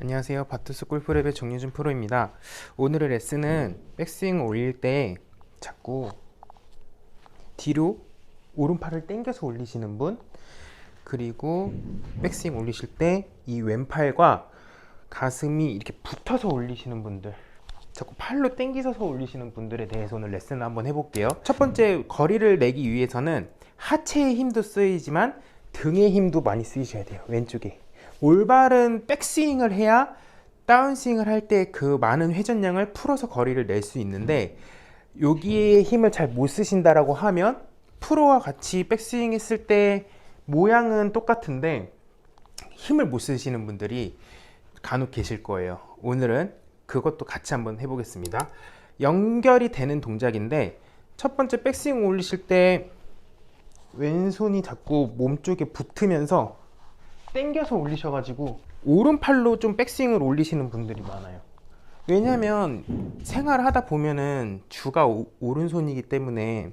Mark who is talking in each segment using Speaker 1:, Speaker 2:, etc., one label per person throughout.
Speaker 1: 안녕하세요. 바투스 골프랩의 정유준 프로입니다. 오늘의 레슨은 백스윙 올릴 때 자꾸 뒤로 오른팔을 당겨서 올리시는 분 그리고 백스윙 올리실 때 이 왼팔과 가슴이 이렇게 붙어서 올리시는 분들 자꾸 팔로 당기셔서 올리시는 분들에 대해서 오늘 레슨을 한번 해볼게요. 첫 번째 거리를 내기 위해서는 하체의 힘도 쓰이지만 등의 힘도 많이 쓰이셔야 돼요. 왼쪽에. 올바른 백스윙을 해야 다운스윙을 할 때 그 많은 회전량을 풀어서 거리를 낼 수 있는데 여기에 힘을 잘 못 쓰신다라고 하면 프로와 같이 백스윙 했을 때 모양은 똑같은데 힘을 못 쓰시는 분들이 간혹 계실 거예요. 오늘은 그것도 같이 한번 해보겠습니다. 연결이 되는 동작인데 첫 번째 백스윙 올리실 때 왼손이 자꾸 몸쪽에 붙으면서 당겨서 올리셔가지고 오른팔로 좀 백스윙을 올리시는 분들이 많아요. 왜냐하면 생활을 하다 보면은 주가 오, 오른손이기 때문에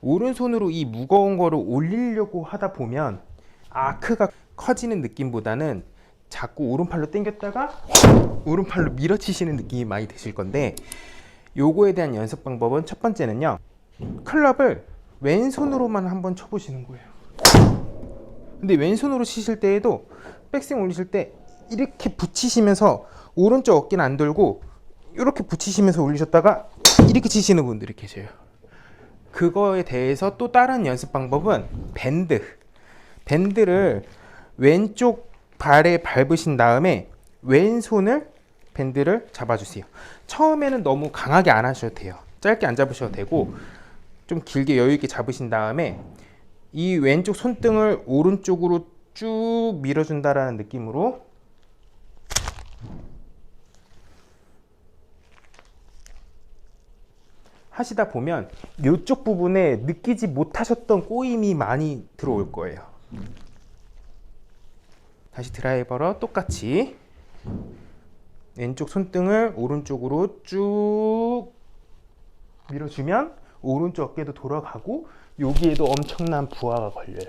Speaker 1: 오른손으로 이 무거운 거를 올리려고 하다 보면 아크가 커지는 느낌보다는 자꾸 오른팔로 당겼다가 오른팔로 밀어치시는 느낌이 많이 드실 건데 요거에 대한 연습 방법은 첫 번째는요 클럽을 왼손으로만 한번 쳐보시는 거예요 근데 왼손으로 치실 때에도 백스윙 올리실 때 이렇게 붙이시면서 오른쪽 어깨는 안 들고 이렇게 붙이시면서 올리셨다가 이렇게 치시는 분들이 계셔요 그거에 대해서 또 다른 연습 방법은 밴드 밴드를 왼쪽 발에 밟으신 다음에 왼손을 밴드를 잡아주세요. 처음에는 너무 강하게 안 하셔도 돼요. 짧게 안 잡으셔도 되고 좀 길게 여유 있게 잡으신 다음에 이 왼쪽 손등을 오른쪽으로 쭉 밀어준다라는 느낌으로 하시다 보면 이쪽 부분에 느끼지 못하셨던 꼬임이 많이 들어올 거예요. 다시 드라이버로 똑같이 왼쪽 손등을 오른쪽으로 쭉 밀어주면 오른쪽 어깨도 돌아가고 여기에도 엄청난 부하가 걸려요.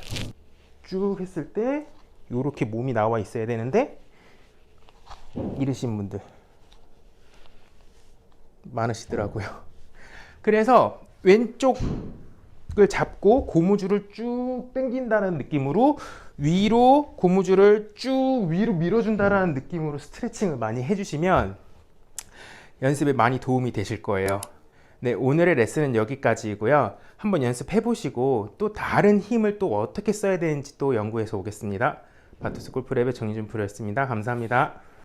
Speaker 1: 쭉 했을 때 이렇게 몸이 나와 있어야 되는데 이러신 분들 많으시더라고요. 그래서 왼쪽을 잡고 고무줄을 쭉 당긴다는 느낌으로 위로 고무줄을 쭉 위로 밀어준다라는 느낌으로 스트레칭을 많이 해주시면 연습에 많이 도움이 되실 거예요. 네, 오늘의 레슨은 여기까지이고요. 한번 연습해 보시고 또 다른 힘을 또 어떻게 써야 되는지 또 연구해서 오겠습니다. 바투스 골프랩의 정희준 프로였습니다. 감사합니다.